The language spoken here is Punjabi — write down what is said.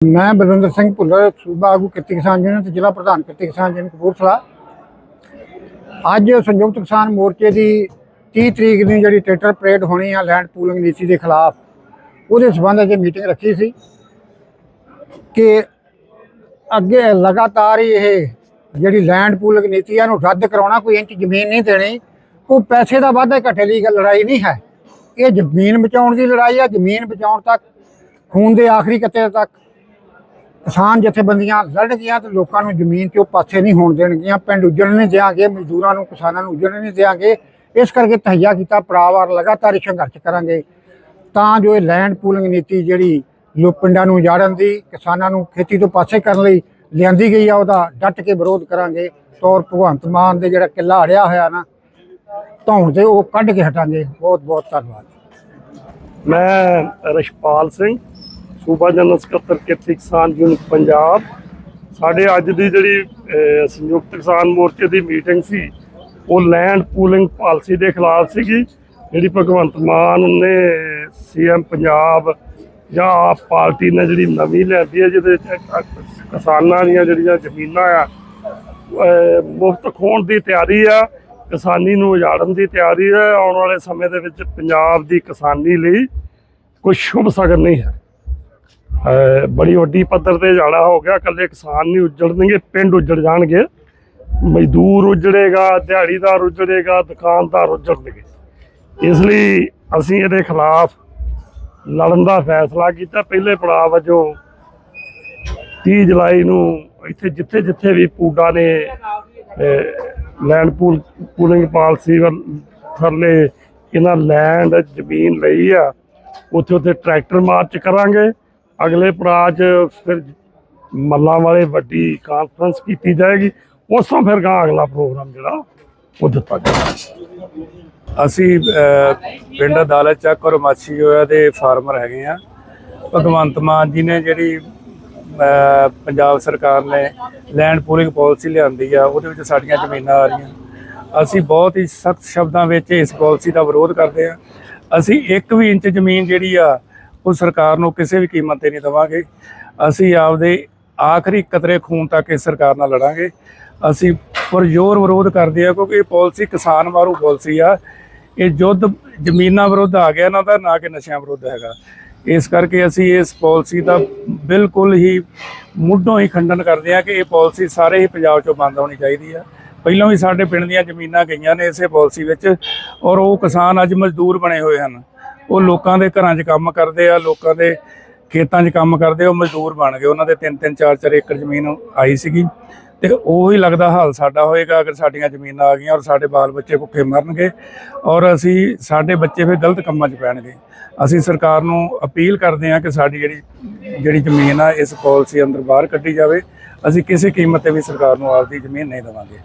ਮੈਂ ਬਲਵਿੰਦਰ ਸਿੰਘ ਭੁੱਲਰ, ਸੂਬਾ ਆਗੂ ਕਿਰਤੀ ਕਿਸਾਨ ਯੂਨੀਅਨ ਤੇ ਜ਼ਿਲ੍ਹਾ ਪ੍ਰਧਾਨ ਕਿਰਤੀ ਕਿਸਾਨ ਯੂਨੀਅਨ ਕਪੂਰਥਲਾ। ਅੱਜ ਸੰਯੁਕਤ ਕਿਸਾਨ ਮੋਰਚੇ ਦੀ 30 ਤਰੀਕ ਨੂੰ ਜਿਹੜੀ ਟਰੈਕਟਰ ਪਰੇਡ ਹੋਣੀ ਆ ਲੈਂਡ ਪੂਲਿੰਗ ਨੀਤੀ ਦੇ ਖਿਲਾਫ, ਉਹਦੇ ਸਬੰਧ ਵਿੱਚ ਮੀਟਿੰਗ ਰੱਖੀ ਸੀ ਕਿ ਅੱਗੇ ਲਗਾਤਾਰ ਹੀ ਇਹ ਜਿਹੜੀ ਲੈਂਡ ਪੂਲਿੰਗ ਨੀਤੀ ਆ ਨੂੰ ਰੱਦ ਕਰਾਉਣਾ, ਕੋਈ ਇੰਚ ਜ਼ਮੀਨ ਨਹੀਂ ਦੇਣੀ, ਉਹ ਪੈਸੇ ਦਾ ਵਾਧਾ ਘਟੇ ਲਈ ਲੜਾਈ ਨਹੀਂ ਹੈ। ਇਹ ਜ਼ਮੀਨ ਬਚਾਉਣ ਦੀ ਲੜਾਈ ਆ, ਜ਼ਮੀਨ ਬਚਾਉਣ ਤੱਕ, ਖੂਨ ਦੇ ਆਖਰੀ ਕਤਰੇ ਤੱਕ ਕਿਸਾਨ ਜਥੇਬੰਦੀਆਂ ਲੜਨਗੀਆਂ ਤੇ ਲੋਕਾਂ ਨੂੰ ਜ਼ਮੀਨ ਚੋਂ ਪਾਸੇ ਨਹੀਂ ਹੋਣ ਦੇਣਗੀਆਂ। ਪਿੰਡ ਉਜੜਨ ਨਹੀਂ ਦਿਆਂਗੇ, ਮਜ਼ਦੂਰਾਂ ਨੂੰ, ਕਿਸਾਨਾਂ ਨੂੰ ਉਜੜਨ ਨਹੀਂ ਦਿਆਂਗੇ। ਇਸ ਕਰਕੇ ਤਹਈਆ ਕੀਤਾ ਪੜਾਵਾਰ ਲਗਾਤਾਰ ਹੀ ਸੰਘਰਸ਼ ਕਰਾਂਗੇ। ਤਾਂ ਜੋ ਇਹ ਲੈਂਡ ਪੂਲਿੰਗ ਨੀਤੀ ਜਿਹੜੀ ਲੋ, ਪਿੰਡਾਂ ਨੂੰ ਉਜਾੜਨ ਦੀ, ਕਿਸਾਨਾਂ ਨੂੰ ਖੇਤੀ ਤੋਂ ਪਾਸੇ ਕਰਨ ਲਈ ਲਿਆਂਦੀ ਗਈ ਆ, ਉਹਦਾ ਡਟ ਕੇ ਵਿਰੋਧ ਕਰਾਂਗੇ। ਤੌਰ ਭਗਵੰਤ ਮਾਨ ਦੇ ਜਿਹੜਾ ਕਿੱਲਾ ਅੜਿਆ ਹੋਇਆ ਨਾ, ਧੌਣ ਤੇ ਉਹ ਕੱਢ ਕੇ ਹਟਾਂਗੇ। ਬਹੁਤ ਬਹੁਤ ਧੰਨਵਾਦ। ਮੈਂ ਰਸ਼ਪਾਲ ਸਿੰਘ ਸੂਬਾ ਜਨਰਲ ਸਕੱਤਰ ਕਿਰਤੀ ਕਿਸਾਨ ਯੂਨੀਅਨ ਪੰਜਾਬ। ਸਾਡੇ ਅੱਜ ਦੀ ਜਿਹੜੀ ਸੰਯੁਕਤ ਕਿਸਾਨ ਮੋਰਚੇ ਦੀ ਮੀਟਿੰਗ ਸੀ, ਉਹ ਲੈਂਡ ਪੂਲਿੰਗ ਪਾਲਿਸੀ ਦੇ ਖਿਲਾਫ ਸੀਗੀ। ਜਿਹੜੀ ਭਗਵੰਤ ਮਾਨ ਨੇ ਸੀਐਮ ਪੰਜਾਬ ਜਾਂ ਆਪ ਪਾਰਟੀ ਨੇ ਜਿਹੜੀ ਨਵੀਂ ਲੈਂਦੀ ਹੈ, ਜਿਹਦੇ ਚ ਕਿਸਾਨਾਂ ਦੀਆਂ ਜਿਹੜੀਆਂ ਜ਼ਮੀਨਾਂ ਆ ਮੁਫਤ ਖੋਣ ਦੀ ਤਿਆਰੀ ਆ, ਕਿਸਾਨੀ ਨੂੰ ਉਜਾੜਨ ਦੀ ਤਿਆਰੀ ਹੈ ਆਉਣ ਵਾਲੇ ਸਮੇਂ ਦੇ ਵਿੱਚ ਪੰਜਾਬ ਦੀ ਕਿਸਾਨੀ ਲਈ ਕੋਈ ਸ਼ੁਭ ਸਗਨ ਨਹੀਂ ਹੈ। ਬੜੀ ਵੱਡੀ ਪੱਧਰ ਤੇ ਜਾਣਾ ਹੋ ਗਿਆ, ਇਕੱਲੇ ਕਿਸਾਨ ਨਹੀਂ ਉੱਜੜਨਗੇ, ਪਿੰਡ ਉੱਜੜ ਜਾਣਗੇ। ਮਜ਼ਦੂਰ ਉੱਜੜੇਗਾ, ਦਿਹਾੜੀਦਾਰ ਉੱਜੜੇਗਾ, ਦੁਕਾਨਦਾਰ ਉੱਜੜਨਗੇ। ਇਸ ਲਈ ਅਸੀਂ ਇਹਦੇ ਖਿਲਾਫ ਲੜਨ ਦਾ ਫੈਸਲਾ ਕੀਤਾ। ਪਹਿਲੇ ਪੜਾਅ ਵਜੋਂ 30 ਜੁਲਾਈ ਨੂੰ ਇੱਥੇ ਜਿੱਥੇ ਜਿੱਥੇ ਵੀ ਪੂਡਾ ਨੇ ਲੈਂਡ ਪੂਲ, ਪੂਲਿੰਗ ਪਾਲਿਸੀ ਥੱਲੇ ਇਹਨਾਂ ਲੈਂਡ ਜ਼ਮੀਨ ਲਈ ਆ, ਉੱਥੇ ਉੱਥੇ ਟਰੈਕਟਰ ਮਾਰਚ ਕਰਾਂਗੇ। ਅਗਲੇ ਪੜਾਅ 'ਚ ਫਿਰ ਮੱਲਾਂ ਵਾਲੇ ਵੱਡੀ ਕਾਨਫਰੰਸ ਕੀਤੀ ਜਾਏਗੀ, ਉਸ ਤੋਂ ਫਿਰ ਗਾਂ ਅਗਲਾ ਪ੍ਰੋਗਰਾਮ ਜਿਹੜਾ ਉਹ ਦਿੱਤਾ ਜਾਏਗਾ। ਅਸੀਂ ਪਿੰਡ ਅਦਾਲਤ ਚੱਕ ਔਰ ਮਾਛੀ ਹੋਇਆ ਦੇ ਫਾਰਮਰ ਹੈਗੇ ਆ। ਭਗਵੰਤ ਮਾਨ ਜੀ ਨੇ ਜਿਹੜੀ ਪੰਜਾਬ ਸਰਕਾਰ ਨੇ ਲੈਂਡ ਪੂਲਿੰਗ ਪਾਲਿਸੀ ਲਿਆਂਦੀ ਆ, ਉਹਦੇ ਵਿੱਚ ਸਾਡੀਆਂ ਜ਼ਮੀਨਾਂ ਆ ਰਹੀਆਂ। ਅਸੀਂ ਬਹੁਤ ਹੀ ਸਖਤ ਸ਼ਬਦਾਂ ਵਿੱਚ ਇਸ ਪਾਲਿਸੀ ਦਾ ਵਿਰੋਧ ਕਰਦੇ ਆ। ਅਸੀਂ ਇੱਕ ਵੀ ਇੰਚ ਜ਼ਮੀਨ ਜਿਹੜੀ ਆ ਉਹ ਸਰਕਾਰ ਨੂੰ ਕਿਸੇ ਵੀ ਕੀਮਤ ਤੇ ਨਹੀਂ ਦੇਵਾਂਗੇ। ਅਸੀਂ ਆਪਦੇ ਆਖਰੀ ਕਤਰੇ ਖੂਨ ਤੱਕ ਇਸ ਸਰਕਾਰ ਨਾਲ ਲੜਾਂਗੇ। ਅਸੀਂ ਪੁਰਜ਼ੋਰ ਵਿਰੋਧ ਕਰਦੇ ਆ ਕਿਉਂਕਿ ਇਹ ਪਾਲਿਸੀ ਕਿਸਾਨ ਮਾਰੂ ਪਾਲਿਸੀ ਆ। ਇਹ ਯੁੱਧ ਜ਼ਮੀਨਾਂ ਵਿਰੁੱਧ ਆ ਗਿਆ, ਨਾ ਤਾਂ ਨਾ ਕਿ ਨਸ਼ਿਆਂ ਵਿਰੁੱਧ ਹੈਗਾ। ਇਸ ਕਰਕੇ ਅਸੀਂ ਇਸ ਪਾਲਿਸੀ ਦਾ ਬਿਲਕੁਲ ਹੀ ਮੁੱਢੋਂ ਹੀ ਖੰਡਨ ਕਰਦੇ ਆ ਕਿ ਇਹ ਪਾਲਿਸੀ ਸਾਰੇ ਹੀ ਪੰਜਾਬ ਚੋਂ ਬੰਦ ਹੋਣੀ ਚਾਹੀਦੀ ਆ। ਪਹਿਲਾਂ ਵੀ ਸਾਡੇ ਪਿੰਡ ਦੀਆਂ ਜ਼ਮੀਨਾਂ ਗਈਆਂ ਨੇ ਇਸੇ ਪਾਲਿਸੀ ਵਿੱਚ ਔਰ ਉਹ ਕਿਸਾਨ ਅੱਜ ਮਜ਼ਦੂਰ ਬਣੇ ਹੋਏ ਹਨ। ਉਹ ਲੋਕਾਂ ਦੇ ਘਰਾਂ 'ਚ ਕੰਮ ਕਰਦੇ ਆ ਲੋਕਾਂ ਦੇ ਖੇਤਾਂ 'ਚ ਕੰਮ ਕਰਦੇ ਆ, ਉਹ ਮਜ਼ਦੂਰ ਬਣ ਗਏ। ਉਹਨਾਂ ਦੇ 3-3 4-4 ਏਕੜ ਜ਼ਮੀਨ ਆਈ ਸੀਗੀ। ਤੇ ਉਹ ਹੀ ਲੱਗਦਾ ਹਾਲ ਸਾਡਾ ਹੋਏਗਾ ਅਗਰ ਸਾਡੀਆਂ ਜ਼ਮੀਨਾਂ ਆ ਗਈਆਂ ਔਰ ਸਾਡੇ ਬਾਲ ਬੱਚੇ ਭੁੱਖੇ ਮਰਨਗੇ ਔਰ ਅਸੀਂ ਸਾਡੇ ਬੱਚੇ ਫਿਰ ਗਲਤ ਕੰਮਾਂ 'ਚ ਪੈਣਗੇ। ਅਸੀਂ ਸਰਕਾਰ ਨੂੰ ਅਪੀਲ ਕਰਦੇ ਹਾਂ ਕਿ ਸਾਡੀ ਜਿਹੜੀ ਜਿਹੜੀ ਜ਼ਮੀਨ ਆ ਇਸ ਪਾਲਿਸੀ ਅੰਦਰ ਬਾਹਰ ਕੱਢੀ ਜਾਵੇ। ਅਸੀਂ ਕਿਸੇ ਕੀਮਤ ਤੇ ਵੀ ਸਰਕਾਰ ਨੂੰ ਆਪਦੀ ਜ਼ਮੀਨ ਨਹੀਂ ਦੇਵਾਂਗੇ।